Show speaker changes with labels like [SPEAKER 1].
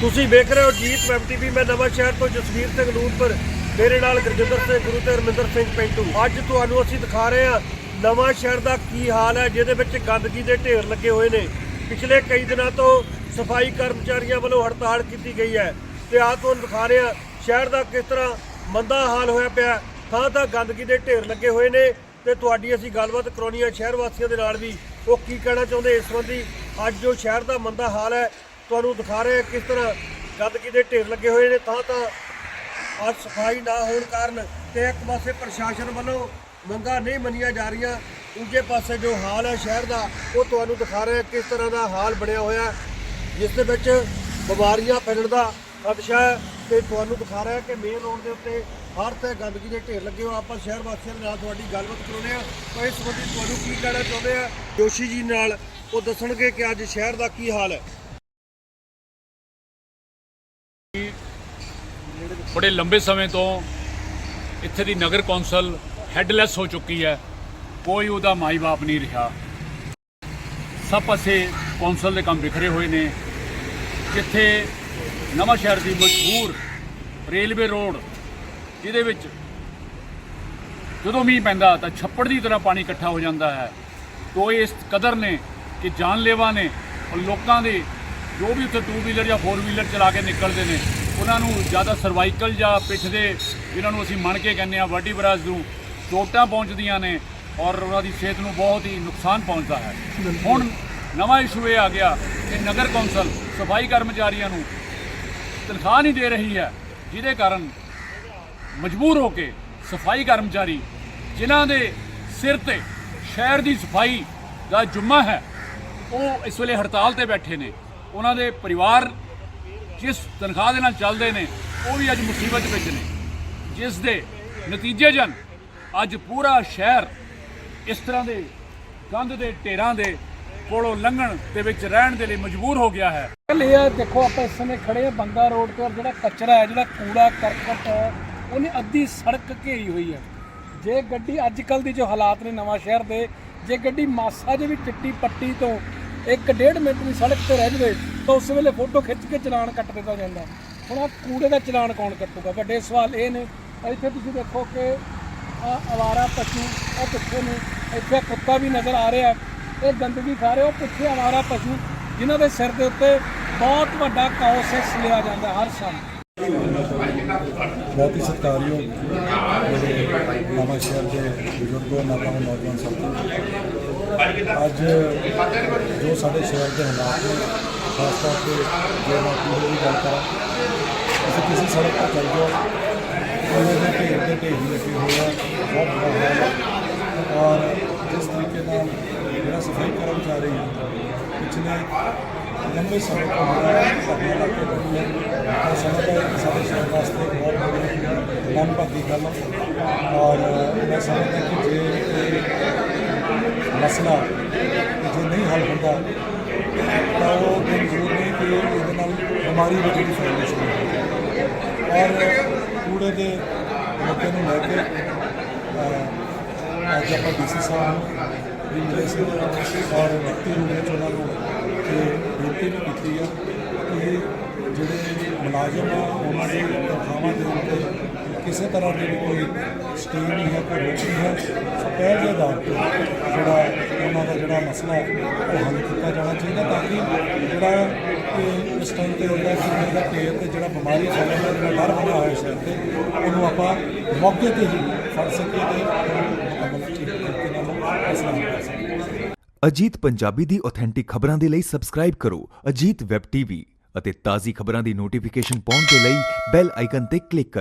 [SPEAKER 1] ਤੁਸੀਂ ਵੇਖ ਰਹੇ ਹੋ ਜੀਤ ਵੈਬ ਟੀਵੀ ਮੈਂ ਨਵਾਂ ਸ਼ਹਿਰ ਤੋਂ ਜਸਵੀਰ ਸਿੰਘ ਨੂਰਪੁਰ ਮੇਰੇ ਨਾਲ ਗੁਰਜਿੰਦਰ ਸਿੰਘ, ਗੁਰੂ ਤੇ ਰਮਿੰਦਰ ਸਿੰਘ ਪਿੰਟੂ। ਅੱਜ ਤੁਹਾਨੂੰ ਅਸੀਂ ਦਿਖਾ ਰਹੇ ਹਾਂ ਨਵਾਂ ਸ਼ਹਿਰ ਦਾ ਕੀ ਹਾਲ ਹੈ, ਜਿਹਦੇ ਵਿੱਚ ਗੰਦਗੀ ਦੇ ਢੇਰ ਲੱਗੇ ਹੋਏ ਨੇ। ਪਿਛਲੇ ਕਈ ਦਿਨਾਂ ਤੋਂ ਸਫ਼ਾਈ ਕਰਮਚਾਰੀਆਂ ਵੱਲੋਂ ਹੜਤਾਲ ਕੀਤੀ ਗਈ ਹੈ ਤੇ ਆਹ ਤੁਹਾਨੂੰ ਦਿਖਾ ਰਹੇ ਹਾਂ ਸ਼ਹਿਰ ਦਾ ਕਿਸ ਤਰ੍ਹਾਂ ਮੰਦਾ ਹਾਲ ਹੋਇਆ ਪਿਆ ਥਾਂ ਥਾਂ ਗੰਦਗੀ ਦੇ ਢੇਰ ਲੱਗੇ ਹੋਏ ਨੇ ਤੇ ਤੁਹਾਡੀ ਅਸੀਂ ਗੱਲਬਾਤ ਕਰਾਉਣੀ ਹੈ ਸ਼ਹਿਰ ਵਾਸੀਆਂ ਦੇ ਨਾਲ ਵੀ। ਉਹ ਕੀ ਕਹਿਣਾ ਚਾਹੁੰਦੇ ਇਸ ਸੰਬੰਧੀ? ਅੱਜ ਜੋ ਸ਼ਹਿਰ ਦਾ ਮੰਦਾ ਹਾਲ ਹੈ ਤੁਹਾਨੂੰ ਦਿਖਾ ਰਹੇ ਕਿਸ ਤਰ੍ਹਾਂ ਗੰਦਗੀ ਦੇ ਢੇਰ ਲੱਗੇ ਹੋਏ ਨੇ। ਥਾਂ ਤਾਂ ਅੱਜ ਸਫ਼ਾਈ ਨਾ ਹੋਣ ਕਾਰਨ ਤੇ ਇੱਕ ਪਾਸੇ ਪ੍ਰਸ਼ਾਸਨ ਵੱਲੋਂ ਮੰਗਾਂ ਨਹੀਂ ਮੰਨੀਆਂ ਜਾ ਰਹੀਆਂ। ਦੂਜੇ ਪਾਸੇ ਜੋ ਹਾਲ ਹੈ ਸ਼ਹਿਰ ਦਾ, ਉਹ ਤੁਹਾਨੂੰ ਦਿਖਾ ਰਹੇ ਕਿਸ ਤਰ੍ਹਾਂ ਦਾ ਹਾਲ ਬਣਿਆ ਹੋਇਆ ਜਿਸ ਦੇ ਵਿੱਚ ਬਿਮਾਰੀਆਂ ਫੈਲਣ ਦਾ ਖਦਸ਼ਾ ਹੈ ਤੇ ਤੁਹਾਨੂੰ ਦਿਖਾ ਰਿਹਾ ਕਿ ਮੇਨ ਰੋਡ ਦੇ ਉੱਤੇ ਹਰ ਤੇ ਗੰਦਗੀ ਦੇ ਢੇਰ ਲੱਗੇ ਹੋ ਆਪਾਂ ਸ਼ਹਿਰ ਵਾਸੀਆਂ ਦੇ ਨਾਲ ਤੁਹਾਡੀ ਗੱਲਬਾਤ ਕਰਾਉਂਦੇ ਆ ਤਾਂ ਇਸ ਸੰਬੰਧੀ ਤੁਹਾਨੂੰ ਕੀ ਕਹਿਣਾ ਚਾਹੁੰਦੇ ਆ? ਜੋਸ਼ੀ ਜੀ ਨਾਲ ਉਹ ਦੱਸਣਗੇ ਕਿ ਅੱਜ ਸ਼ਹਿਰ ਦਾ ਕੀ ਹਾਲ ਹੈ।
[SPEAKER 2] ਬੜੇ ਲੰਬੇ ਸਮੇਂ ਤੋਂ ਇੱਥੇ ਦੀ ਨਗਰ ਕੌਂਸਲ ਹੈਡਲੈਸ ਹੋ ਚੁੱਕੀ ਹੈ। ਕੋਈ ਉਹਦਾ ਮਾਈ-ਬਾਪ ਨਹੀਂ ਰਿਹਾ। ਸਭ ਪਾਸੇ ਕੌਂਸਲ ਦੇ ਕੰਮ ਵਿਖਰੇ ਹੋਏ ਨੇ। ਜਿੱਥੇ ਨਵਾਂ ਸ਼ਹਿਰ ਦੀ ਮਸ਼ਹੂਰ ਰੇਲਵੇ ਰੋਡ, ਜਿਹਦੇ ਵਿੱਚ ਜਦੋਂ ਮੀਂਹ ਪੈਂਦਾ ਤਾਂ ਛੱਪੜ ਦੀ ਤਰ੍ਹਾਂ ਪਾਣੀ ਇਕੱਠਾ ਹੋ ਜਾਂਦਾ ਹੈ। ਤੋ ਇਹ ਇਸ ਕਦਰ ਨੇ ਕਿ ਜਾਨਲੇਵਾ ਨੇ ਔਰ ਲੋਕਾਂ ਦੇ ਜੋ ਵੀ ਉੱਥੇ ਟੂ ਵੀਲਰ ਜਾਂ ਫੋਰ ਵੀਲਰ ਚਲਾ ਕੇ ਨਿਕਲਦੇ ਨੇ ਉਹਨਾਂ ਨੂੰ ਜ਼ਿਆਦਾ ਸਰਵਾਈਕਲ ਜਾਂ ਪਿੱਠ ਦੇ ਜਿਹਨਾਂ ਨੂੰ ਅਸੀਂ ਮੰਨ ਕੇ ਕਹਿੰਦੇ ਆ ਵਰਟੀਬਰਾਸ ਨੂੰ ਚੋਟਾਂ ਪਹੁੰਚਦੀਆਂ ਨੇ ਔਰ ਉਹਨਾਂ ਦੀ ਸਿਹਤ ਨੂੰ ਬਹੁਤ ਹੀ ਨੁਕਸਾਨ ਪਹੁੰਚਦਾ ਹੈ। ਹੁਣ ਨਵਾਂ ਇਸ਼ੂ ਇਹ ਆ ਗਿਆ ਕਿ ਨਗਰ ਕੌਂਸਲ ਸਫ਼ਾਈ ਕਰਮਚਾਰੀਆਂ ਨੂੰ ਤਨਖਾਹ ਨਹੀਂ ਦੇ ਰਹੀ ਹੈ ਜਿਹਦੇ ਕਾਰਨ ਮਜਬੂਰ ਹੋ ਕੇ ਸਫ਼ਾਈ ਕਰਮਚਾਰੀ ਜਿਨ੍ਹਾਂ ਦੇ ਸਿਰ ਤੇ ਸ਼ਹਿਰ ਦੀ ਸਫ਼ਾਈ ਦਾ ਜੁਮਾ ਹੈ ਉਹ ਇਸ ਵੇਲੇ ਹੜਤਾਲ ਤੇ ਬੈਠੇ ਨੇ। ਉਹਨਾਂ ਦੇ ਪਰਿਵਾਰ ਜਿਸ ਤਨਖਾਹ ਦੇ ਨਾਲ ਚੱਲਦੇ ਨੇ, ਉਹ ਵੀ ਅੱਜ ਮੁਸੀਬਤ ਵਿੱਚ ਨੇ। ਜਿਸ ਦੇ ਨਤੀਜੇ ਜਨ ਅੱਜ ਪੂਰਾ ਸ਼ਹਿਰ ਇਸ ਤਰ੍ਹਾਂ ਦੇ ਗੰਦ ਦੇ ਢੇਰਾਂ ਦੇ ਕੋਲੋਂ ਲੰਘਣ ਦੇ ਵਿੱਚ ਰਹਿਣ ਦੇ ਲਈ ਮਜਬੂਰ ਹੋ ਗਿਆ ਹੈ।
[SPEAKER 3] ਇਹ ਆ, ਦੇਖੋ, ਆਪਾਂ ਇਸ ਸਮੇਂ ਖੜੇ ਆ ਬੰਗਾ ਰੋਡ ਤੇ ਔਰ ਜਿਹੜਾ ਕਚਰਾ ਹੈ, ਜਿਹੜਾ ਕੂੜਾ, ਕਰਕਟ ਹੈ, ਉਹਨੇ ਅੱਧੀ ਸੜਕ ਘੇਰੀ ਹੋਈ ਹੈ। ਜੇ ਗੱਡੀ ਅੱਜ ਕੱਲ ਦੀ ਜੋ ਹਾਲਾਤ ਨੇ ਨਵਾਂ ਸ਼ਹਿਰ ਦੇ, ਜੇ ਗੱਡੀ ਮਾਸਾ ਜੇ ਵੀ ਚਿੱਟੀ ਪੱਟੀ ਤੋਂ ਇੱਕ ਡੇਢ ਮਿੰਟ ਦੀ ਸੜਕ ਤੇ ਰਹਿ ਜਵੇ ਤਾਂ ਉਸ ਵੇਲੇ ਫੋਟੋ ਖਿੱਚ ਕੇ ਚਲਾਨ ਕੱਟ ਦਿੱਤਾ ਜਾਂਦਾ। ਹੁਣ ਆ ਕੂੜੇ ਦਾ ਚਲਾਨ ਕੌਣ ਕੱਟੂਗਾ? ਵੱਡੇ ਸਵਾਲ ਇਹ ਨੇ। ਇੱਥੇ ਤੁਸੀਂ ਦੇਖੋ ਕਿ ਆ ਅਵਾਰਾ ਪਸ਼ੂ ਉਹ ਪਿੱਛੇ ਨੇ। ਇੱਥੇ ਕੁੱਤਾ ਵੀ ਨਜ਼ਰ ਆ ਰਿਹਾ। ਇਹ ਗੰਦਗੀ ਖਾ ਰਹੇ। ਉਹ ਪਿੱਛੇ ਅਵਾਰਾ ਪਸ਼ੂ, ਜਿਨ੍ਹਾਂ ਦੇ ਸਿਰ ਦੇ ਉੱਤੇ ਬਹੁਤ ਵੱਡਾ ਕਾਉਸੈਸ ਲਿਆ ਜਾਂਦਾ ਹਰ ਸਾਲ।
[SPEAKER 4] ਬਹੁਤ ਹੀ ਸਤਿਕਾਰਯੋਗ ਮੇਰੇ ਨਵਾਂ ਸ਼ਹਿਰ ਦੇ ਬਜ਼ੁਰਗੋ ਨਵਾਂ ਨੌਜਵਾਨ ਸਾਥੀ। ਅੱਜ ਜੋ ਸਾਡੇ ਸ਼ਹਿਰ ਦੇ ਹਾਲਾਤ ਨੇ ਖਾਸ ਤੌਰ ਤੇ ਜੇ ਮੈਂ ਪੂਰੇ ਦੀ ਗੱਲ ਕਰਾਂ ਅਸੀਂ ਕਿਸੇ ਸੜਕ ਤੇ ਚੱਲ ਜਾਓ ਉਹਨਾਂ ਦੇ ਢੇਰ ਦੇ ਢੇਰ ਲੱਗੇ ਹੋਏ ਆ ਬਹੁਤ ਬੁਰਾ ਹਾਲ ਹੈ ਔਰ ਜਿਸ ਤਰੀਕੇ ਨਾਲ ਜਿਹੜਾ ਸਫ਼ਾਈ ਕਰਮਚਾਰੀ ਪਿਛਲੇ ਲੰਬੇ ਸਮੇਂ ਤੋਂ ਜਿਹੜਾ ਆਪਣੇ ਇਲਾਕੇ ਤੋਂ ਹੀ ਹੈ ਮੈਂ ਸਮਝਦਾ ਹਾਂ ਕਿ ਸਾਡੇ ਸ਼ਹਿਰ ਵਾਸਤੇ ਇੱਕ ਬਹੁਤ ਬੜੀ ਮਨਭਾਗੀ ਗੱਲ ਹੈ ਔਰ ਮੈਂ ਸਮਝਦਾ ਕਿ ਜੇ ਇਹ ਮਸਲਾ ਜੇ ਨਹੀਂ ਹੱਲ ਹੁੰਦਾ, ਤਾਂ ਉਹ ਦਿਨ ਜ਼ਰੂਰ ਨਹੀਂ ਕਿ ਇਹਦੇ ਨਾਲ ਬਿਮਾਰੀ ਵੀ ਜਿਹੜੀ ਫੈਲਣੀ ਸ਼ੁਰੂ ਹੋ ਔਰ ਕੂੜੇ ਦੇ ਮੁੱਦੇ ਨੂੰ ਲੈ ਕੇ ਅੱਜ ਆਪਾਂ ਡੀਸੀ ਸਾਹਿਬ ਨੂੰ ਵੀ ਔਰ ਵਿਅਕਤੀ ਰੂਪ ਵਿੱਚ ਉਹਨਾਂ ਨੂੰ ਇਹ ਬੇਨਤੀ ਵੀ ਕੀਤੀ ਆ ਕਿ ਜਿਹੜੇ ਮੁਲਾਜ਼ਮ ਆ, ਉਹਨਾਂ ਦੀ ਤਨਖਾਹਾਂ ਦੇ ਉੱਤੇ ਕਿਸੇ ਤਰ੍ਹਾਂ ਦੀ ਵੀ ਕੋਈ ਸਟੇ ਨਹੀਂ ਹੈ, ਕੋਈ ਰੋਕ ਹੈ ਸੋ ਦੇ ਆਧਾਰ ਤੇ ਜਿਹੜਾ ਉਹਨਾਂ ਦਾ ਜਿਹੜਾ ਮਸਲਾ ਹੈ, ਉਹ ਹੱਲ ਕੀਤਾ ਜਾਣਾ ਚਾਹੀਦਾ ਤਾਂ ਕਿ ਜਿਹੜਾ ਇਸ ਟਾਈਮ ਤੇ ਹੁੰਦਾ ਕਿ ਜਿਹੜਾ ਢੇਰ ਤੇ ਜਿਹੜਾ ਬਿਮਾਰੀ ਫੈਲਣ ਦਾ ਜਿਹੜਾ ਡਰ ਬਣਿਆ ਹੋਇਆ ਸ਼ਹਿਰ ਤੇ, ਉਹਨੂੰ ਆਪਾਂ ਮੌਕੇ ਤੇ ਹੀ ਫੜ ਸਕੀਏ ਤੇ ਮੁਕੰਮਲ ਠੀਕ ਤਰੀਕੇ ਨਾਲ ਇਸ ਨਾਲ ਕਰ ਸਕੀਏ
[SPEAKER 5] ਅਜੀਤ ਪੰਜਾਬੀ ਦੀ ਆਥੈਂਟਿਕ ਖਬਰਾਂ ਦੇ ਲਈ ਸਬਸਕ੍ਰਾਈਬ ਕਰੋ ਅਜੀਤ ਵੈਬ ਟੀਵੀ ਅਤੇ ਤਾਜ਼ੀ ਖਬਰਾਂ ਦੀ ਨੋਟੀਫਿਕੇਸ਼ਨ ਪਾਉਣ ਦੇ ਲਈ ਬੈਲ ਆਈਕਨ ਤੇ ਕਲਿੱਕ ਕਰੋ।